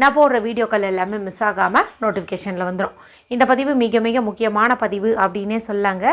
நான் போடுற வீடியோக்கள் எல்லாமே மிஸ் ஆகாமல் நோட்டிஃபிகேஷனில் வந்துடும் இந்த பதிவு மிக மிக முக்கியமான பதிவு அப்படின்னே சொல்லாங்க.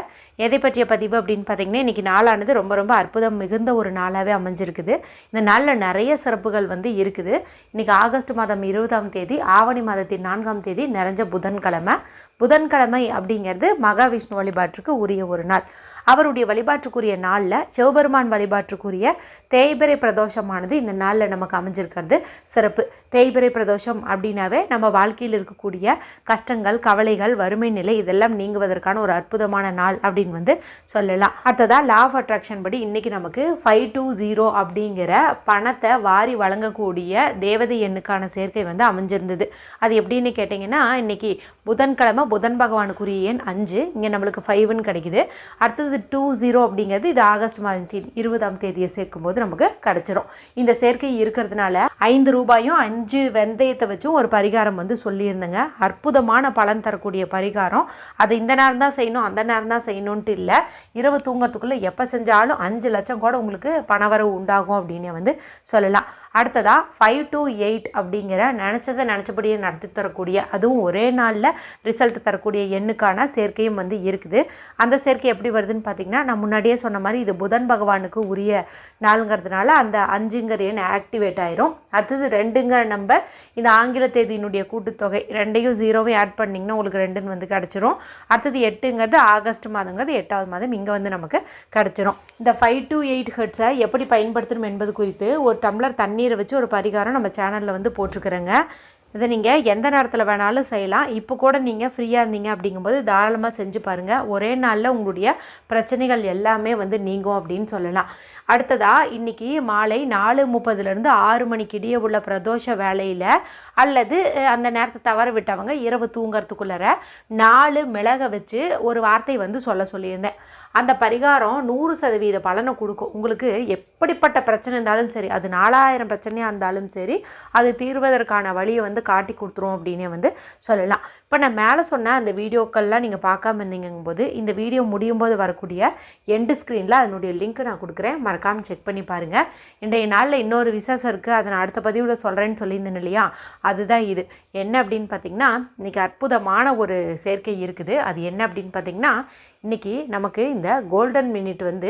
எதை பற்றிய பதிவு அப்படின்னு பார்த்தீங்கன்னா இன்றைக்கி நாளானது ரொம்ப ரொம்ப அற்புதம் மிகுந்த ஒரு நாளாகவே அமைஞ்சிருக்குது. இந்த நாளில் நிறைய சிறப்புகள் வந்து இருக்குது. இன்றைக்கி ஆகஸ்ட் மாதம் இருபதாம் தேதி ஆவணி மாதத்தின் நான்காம் தேதி நிறைஞ்ச புதன்கிழமை. புதன்கிழமை அப்படிங்கிறது மகாவிஷ்ணு வழிபாட்டுக்கு உரிய ஒரு நாள். அவருடைய வழிபாட்டுக்குரிய நாளில் சிவபெருமான் வழிபாட்டுக்குரிய தேய்பிரை பிரதோஷமானது இந்த நாளில் நமக்கு அமைஞ்சிருக்கிறது சிறப்பு. தேய்பிரை பிரதோஷம் அப்படின்னாவே நம்ம வாழ்க்கையில் இருக்கக்கூடிய கஷ்டங்கள் கவலைகள் வறுமை நிலை இதெல்லாம் நீங்குவதற்கான ஒரு அற்புதமான நாள் அப்படின்னு வந்து சொல்லலாம். அடுத்ததாக லா ஆஃப் அட்ராக்ஷன் படி இன்றைக்கி நமக்கு ஃபைவ் டூ ஜீரோ அப்படிங்கிற பணத்தை வாரி வழங்கக்கூடிய தேவதை எண்ணுக்கான சேர்க்கை வந்து அமைஞ்சிருந்தது. அது எப்படின்னு கேட்டிங்கன்னா இன்றைக்கி புதன்கிழமை புதன் பகவானுக்குரிய எண் அஞ்சு இங்கே நம்மளுக்கு ஃபைவ்னு கிடைக்குது. அடுத்தது டூ ஜீரோ அப்படிங்கிறது இது ஆகஸ்ட் மாதத்தின் இருபதாம் தேதியை சேர்க்கும்போது நமக்கு கிடச்சிரும். இந்த சேர்க்கை இருக்கிறதுனால ஐந்து ரூபாயும் அஞ்சு வெந்தயத்தை வச்சும் ஒரு பரிகாரம் வந்து சொல்லியிருந்தேங்க. அற்புதமான பலன் தரக்கூடிய பரிகாரம். அது இந்த நேரம் தான் செய்யணும் அந்த நேரம் தான் செய்யணுன்ட்டு இல்லை. இரவு தூங்கத்துக்குள்ளே எப்போ செஞ்சாலும் அஞ்சு லட்சம் கூட உங்களுக்கு பணவரவு உண்டாகும் அப்படின்னு வந்து சொல்லலாம். அடுத்ததாக ஃபைவ் டு எயிட் அப்படிங்கிற நினச்சதை நினச்சபடியே நடத்தி தரக்கூடிய அதுவும் ஒரே நாளில் ரிசல்ட் தரக்கூடிய எண்ணுக்கான சேர்க்கையும் வந்து இருக்குது. அந்த சேர்க்கை எப்படி வருதுன்னு பார்த்தீங்கன்னா நான் முன்னாடியே சொன்ன மாதிரி இது புதன் பகவானுக்கு உரிய நாளுங்கிறதுனால அந்த அஞ்சுங்கிற எண் ஆக்டிவேட் ஆயிரும். அடுத்தது ரெண்டுங்கிற நம்பர் இந்த ஆங்கில தேதியினுடைய கூட்டுத்தொகை ரெண்டையும் ஜீரோவையும் ஆட் பண்ணிங்கன்னா உங்களுக்கு ரெண்டுன்னு வந்து கிடச்சிரும். அடுத்தது எட்டுங்கிறது ஆகஸ்ட் மாதங்கிறது எட்டாவது மாதம் இங்கே வந்து நமக்கு கிடச்சிரும். இந்த ஃபைவ் டு எயிட் ஹெட்ஸை எப்படி பயன்படுத்தணும் என்பது குறித்து ஒரு டம்ளர் தண்ணீர் வச்சு ஒரு பரிகாரம் நம்ம சேனலில் வந்து போட்டிருக்கிறேங்க. இதை நீங்கள் எந்த நேரத்தில் வேணாலும் செய்யலாம். இப்போ கூட நீங்கள் ஃப்ரீயாக இருந்தீங்க அப்படிங்கும்போது தாராளமாக செஞ்சு பாருங்கள் ஒரே நாளில் உங்களுடைய பிரச்சனைகள் எல்லாமே வந்து நீங்கும் அப்படின்னு சொல்லலாம். அடுத்ததாக இன்றைக்கி மாலை நாலு முப்பதுலேருந்து ஆறு மணிக்கு இடையே உள்ள பிரதோஷ வேலையில் அல்லது அந்த நேரத்தை தவற விட்டவங்க இரவு தூங்குறதுக்குள்ளார நாலு மிளகை வச்சு ஒரு வார்த்தை வந்து சொல்ல சொல்லியிருந்தேன். அந்த பரிகாரம் நூறு சதவீத பலனை கொடுக்கும். உங்களுக்கு எப்படிப்பட்ட பிரச்சனை இருந்தாலும் சரி அது நாலாயிரம் பிரச்சனையாக இருந்தாலும் சரி அது தீர்வதற்கான வழியை வந்து காட்டி கொடுத்துரும் அப்படின்னே வந்து சொல்லலாம். இப்போ நான் மேலே சொன்ன அந்த வீடியோக்கள்லாம் நீங்கள் பார்க்காம இருந்தீங்கும்போது இந்த வீடியோ முடியும் போது வரக்கூடிய எண்டு ஸ்க்ரீனில் அதனுடைய லிங்க் நான் கொடுக்குறேன். மறக்காமல் செக் பண்ணி பாருங்கள் இன்றைய நாளில் இன்னொரு விசேஷம் இருக்குது அதை நான் அடுத்த பதிவில் சொல்கிறேன்னு சொல்லியிருந்தேன் இல்லையா? அதுதான் இது. என்ன அப்படின்னு பார்த்தீங்கன்னா இன்றைக்கி அற்புதமான ஒரு சேர்க்கை இருக்குது. அது என்ன அப்படின்னு பார்த்தீங்கன்னா இன்றைக்கி நமக்கு இந்த கோல்டன் மினிட் வந்து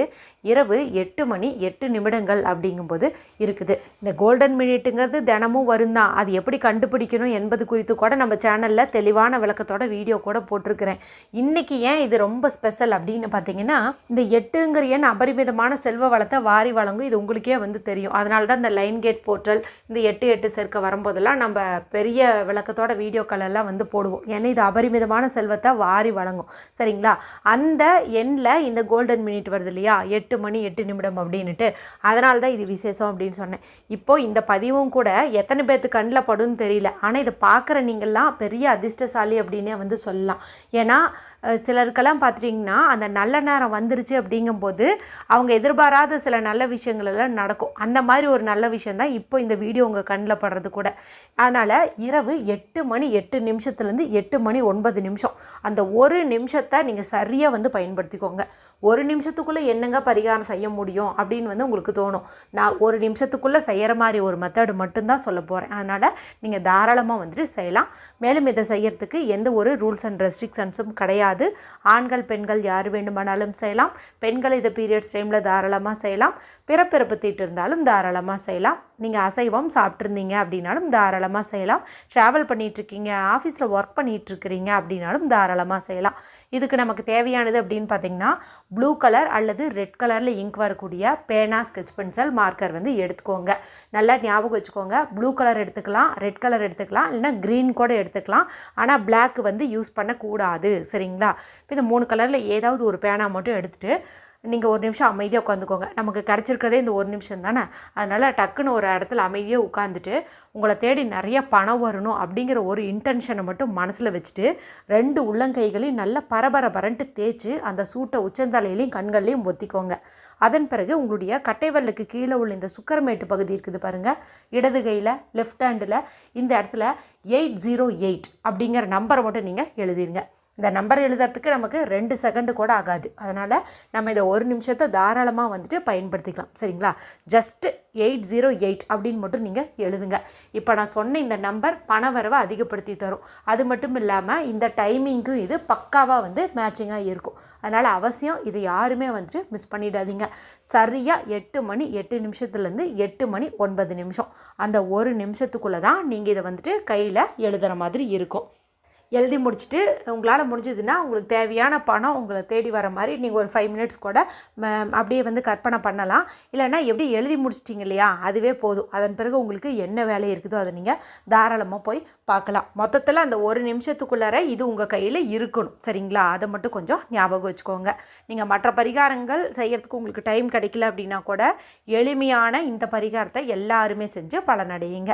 இரவு எட்டு மணி எட்டு நிமிடங்கள் அப்படிங்கும்போது இருக்குது. இந்த கோல்டன் மினிட்டுங்கிறது தினமும் வரும் தான் அது எப்படி கண்டுபிடிக்கணும் என்பது குறித்து கூட நம்ம சேனலில் தெளிவான விளக்கத்தோட வீடியோ கூட போட்டிருக்கிறேன். இன்றைக்கி ஏன் இது ரொம்ப ஸ்பெஷல் அப்படின்னு பார்த்தீங்கன்னா இந்த எட்டுங்கிற எண் அபரிமிதமான செல்வ வளத்தை வாரி வழங்கும். இது உங்களுக்கே வந்து தெரியும். அதனால தான் இந்த லைன் கேட் போர்ட்டல் இந்த எட்டு எட்டு சேர்க்க வரும்போதெல்லாம் நம்ம பெரிய விளக்கத்தோட வீடியோக்கள் எல்லாம் வந்து போடுவோம். ஏன்னா இது அபரிமிதமான செல்வத்தை வாரி வழங்கும். சரிங்களா? அந்த எண்ணில் இந்த கோல்டன் மினிட் வருது இல்லையா? எட்டு மணி எட்டு நிமிடம் அப்படின்னுட்டு. அதனால தான் இது விசேஷம் அப்படின்னு சொன்னேன். இப்போது இந்த பதிவும் கூட எத்தனை பேர்த்து கண்ணில் படும்னு தெரியல. ஆனால் இதை பார்க்குற நீங்கள்லாம் பெரிய அதிர்ஷ்டசாலி அப்படின்னே வந்து சொல்லலாம். ஏன்னா சிலருக்கெல்லாம் பார்த்துட்டிங்கன்னா அந்த நல்ல நேரம் வந்துருச்சு அப்படிங்கும்போது அவங்க எதிர்பாராத சில நல்ல விஷயங்கள் எல்லாம் நடக்கும். அந்த மாதிரி ஒரு நல்ல விஷயம் தான் இப்போ இந்த வீடியோ உங்கள் கண்ணில் படுறது கூட. அதனால் இரவு எட்டு மணி எட்டு நிமிஷத்துலேருந்து எட்டு மணி ஒன்பது நிமிஷம். அந்த ஒரு நிமிஷத்தை நீங்கள் சரியாக வந்து பயன்படுத்திக்கோங்க. ஒரு நிமிஷத்துக்குள்ளே என்னங்க பரிகாரம் செய்ய முடியும் அப்படின்னு வந்து உங்களுக்கு தோணும். நான் ஒரு நிமிஷத்துக்குள்ளே செய்கிற மாதிரி ஒரு மெத்தடு மட்டும்தான் சொல்ல போகிறேன் அதனால் நீங்கள் தாராளமாக வந்துட்டு செய்யலாம். மேலும் இதை செய்கிறதுக்கு எந்த ஒரு ரூல்ஸ் அண்ட் ரெஸ்ட்ரிக்ஷன்ஸும் கிடையாது. ஆண்கள் பெண்கள் யார் வேண்டுமானாலும் செய்யலாம். பெண்கள் இதை பீரியட்ஸ் டைமில் தாராளமாக செய்யலாம். பிறப்பிறப்பு தீட்டு இருந்தாலும் தாராளமாக செய்யலாம். நீங்கள் அசைவம் சாப்பிட்ருந்தீங்க அப்படின்னாலும் தாராளமாக செய்யலாம். ட்ராவல் பண்ணிகிட்ருக்கீங்க ஆஃபீஸில் ஒர்க் பண்ணிகிட்ருக்கிறீங்க அப்படின்னாலும் தாராளமாக செய்யலாம். இதுக்கு நமக்கு தேவையானது அப்படின்னு பார்த்தீங்கன்னா ப்ளூ கலர் அல்லது ரெட் கலரில் இங்க் வரக்கூடிய பேனா ஸ்கெட்ச் பென்சில் மார்க்கர் வந்து எடுத்துக்கோங்க. நல்லா ஞாபகம் வச்சுக்கோங்க. ப்ளூ கலர் எடுத்துக்கலாம் ரெட் கலர் எடுத்துக்கலாம் இல்லைனா க்ரீன் கூட எடுத்துக்கலாம். ஆனால் பிளாக் வந்து யூஸ் பண்ணக்கூடாது. சரிங்களா? இப்போ இந்த மூணு கலரில் ஏதாவது ஒரு பேனா மட்டும் எடுத்துகிட்டு நீங்கள் ஒரு நிமிஷம் அமைதியாக உட்காந்துக்கோங்க. நமக்கு கிடச்சிருக்கதே இந்த ஒரு நிமிஷம் தானே? அதனால் டக்குன்னு ஒரு இடத்துல அமைதியாக உட்காந்துட்டு உங்களை தேடி நிறைய பணம் வரணும் அப்படிங்கிற ஒரு இன்டென்ஷனை மட்டும் மனசில் வச்சுட்டு ரெண்டு உள்ளங்கைகளையும் நல்லா பரபர பரன்ட்டு தேய்ச்சி அந்த சூட்டை உச்சந்தலையிலையும் கண்கள்லையும் ஒத்திக்கோங்க. அதன் பிறகு உங்களுடைய கட்டைவல்லுக்கு கீழே உள்ள இந்த சுக்கரமேட்டு பகுதி இருக்குது பாருங்கள் இடது கையில் லெஃப்ட் ஹேண்டில் இந்த இடத்துல எயிட் ஜீரோ எயிட் அப்படிங்கிற நம்பரை மட்டும் நீங்கள் எழுதிருங்க. இந்த நம்பர் எழுதுறதுக்கு நமக்கு ரெண்டு செகண்டு கூட ஆகாது. அதனால் நம்ம இதை ஒரு நிமிஷத்தை தாராளமாக வந்துட்டு பயன்படுத்திக்கலாம். சரிங்களா? ஜஸ்ட்டு எயிட் ஜீரோ எயிட் அப்படின்னு மட்டும் நீங்கள் எழுதுங்க. இப்போ நான் சொன்ன இந்த நம்பர் பண வரவை அதிகப்படுத்தி தரும். அது மட்டும் இல்லாமல் இந்த டைமிங்க்கும் இது பக்காவாக வந்து மேட்சிங்காக இருக்கும். அதனால் அவசியம் இது யாருமே வந்துட்டு மிஸ் பண்ணிடாதீங்க. சரியாக எட்டு மணி எட்டு நிமிஷத்துலேருந்து எட்டு மணி ஒன்பது நிமிஷம். அந்த ஒரு நிமிஷத்துக்குள்ளே தான் நீங்கள் இதை வந்துட்டு கையில் எழுதுகிற மாதிரி இருக்கும். எழுதி முடிச்சுட்டு உங்களால் முடிஞ்சதுன்னா உங்களுக்கு தேவையான பணம் உங்களை தேடி வர மாதிரி நீங்கள் ஒரு ஃபைவ் மினிட்ஸ் கூட ம, அப்படியே வந்து கற்பனை பண்ணலாம். இல்லைன்னா எப்படி எழுதி முடிச்சிட்டிங்க இல்லையா? அதுவே போதும். அதன் பிறகு உங்களுக்கு என்ன வேலை இருக்குதோ அதை நீங்கள் தாராளமாக போய் பார்க்கலாம். மொத்தத்தில் அந்த ஒரு நிமிஷத்துக்குள்ளார இது உங்கள் கையில் இருக்கணும். சரிங்களா? அதை மட்டும் கொஞ்சம் ஞாபகம் வச்சுக்கோங்க. நீங்கள் மற்ற பரிகாரங்கள் செய்கிறதுக்கு உங்களுக்கு டைம் கிடைக்கல அப்படின்னா கூட எளிமையான இந்த பரிகாரத்தை எல்லாருமே செஞ்சு பலனடையுங்க.